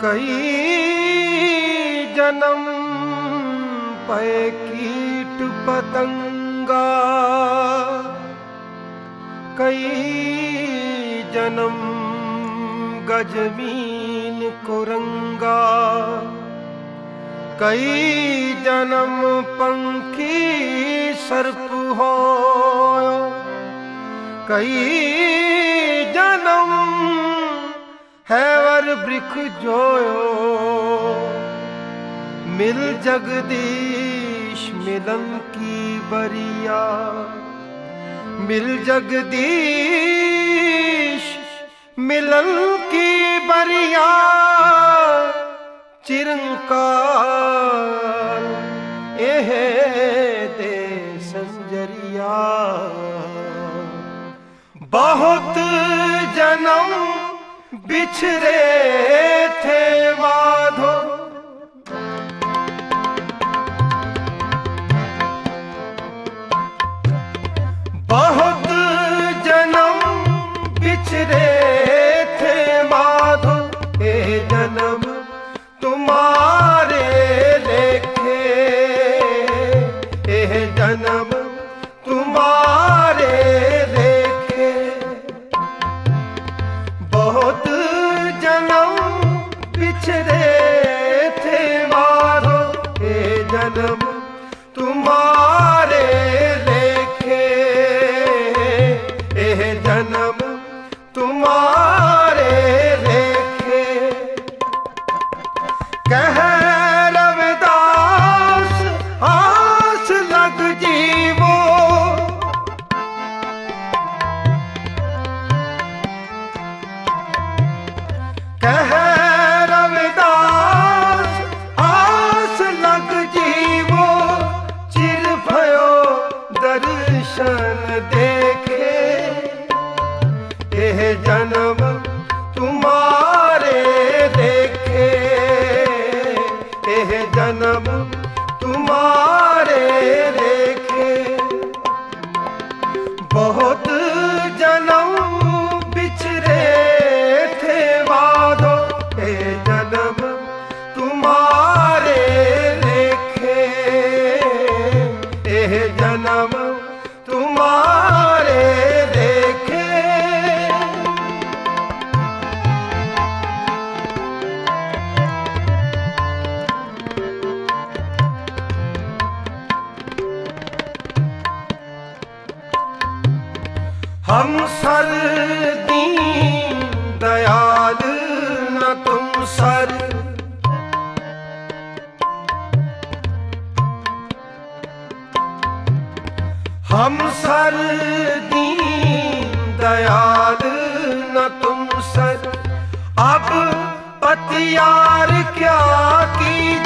ਕਈ ਜਨਮ ਪਏ ਕੀਟ ਪਤੰਗਾ। ਕਈ ਜਨਮ ਗਜਮੀਨ ਕੁਰੰਗਾ। ਕਈ ਜਨਮ ਪੰਖੀ ਸਰਪ ਹੋ ਕਈ ਜਨਮ ਹੈਵਰ ਬ੍ਰਿਖ ਜੋਇਓ, ਮਿਲ ਜਗਦੀਸ਼ ਮਿਲਨ ਕੀ ਬਰੀਆ। ਮਿਲ ਜਗਦੀਸ਼ ਮਿਲਨ ਕੀ ਬਰੀਆ, ਚਿਰੰਕਾਰ ਇਹ ਦੇ ਸੰਜਰੀਆ। ਬਹੁਤ ਜਨਮ ਬਿਛਰੇ ਥੇ ਮਾਧੋ ਇਹ ਜਨਮ ਤੁਮਾਰੇ ਇਹ ਤੁਮਾਰੇ हम सर दीन दयाल न तुम सर हम सर दीन दयाल न तुम सर अब पतियार क्या कीजिए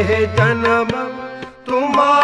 ਇਹ ਜਨਮ ਤੁਮਾਰੇ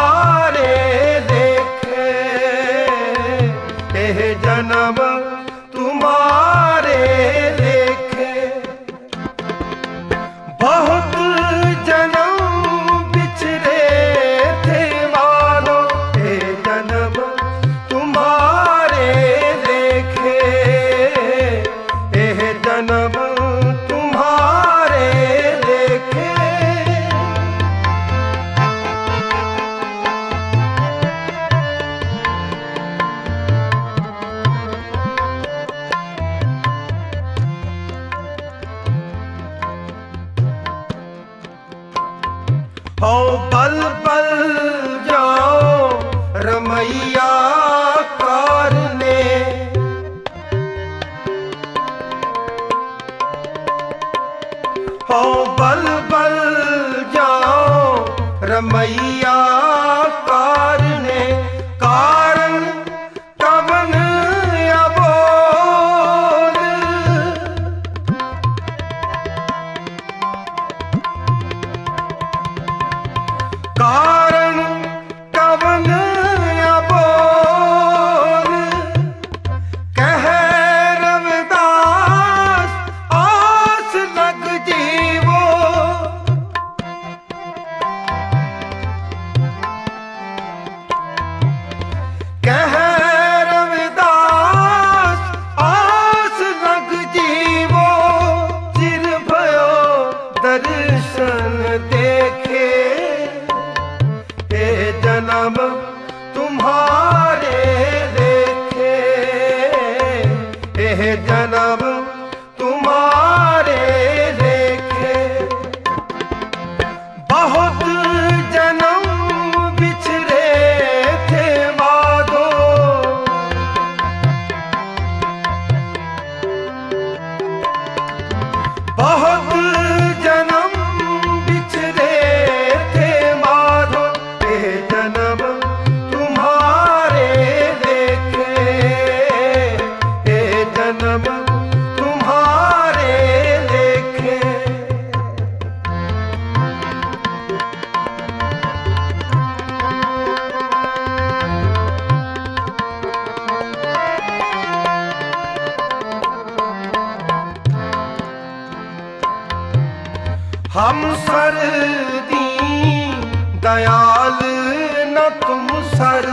न तुम सर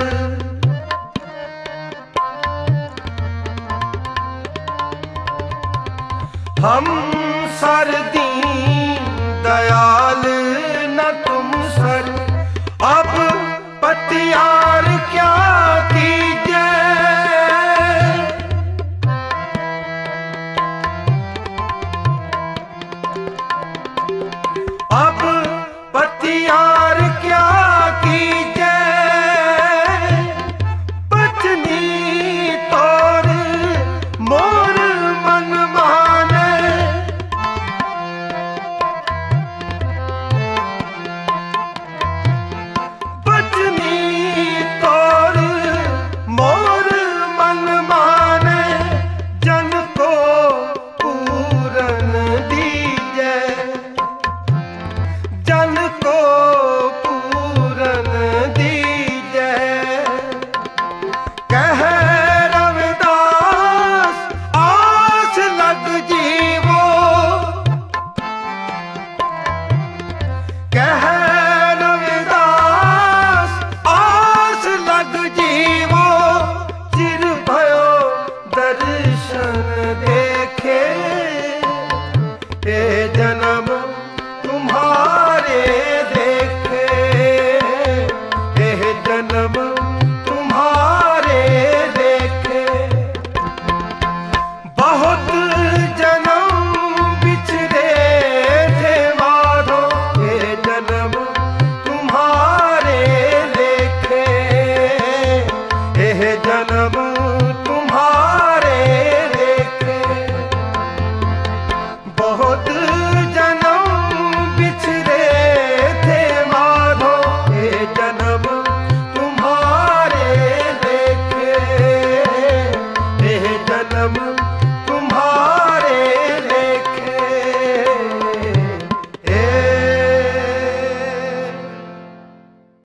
हम सर दी दयाल न तुम सर अब पतियार की ते जना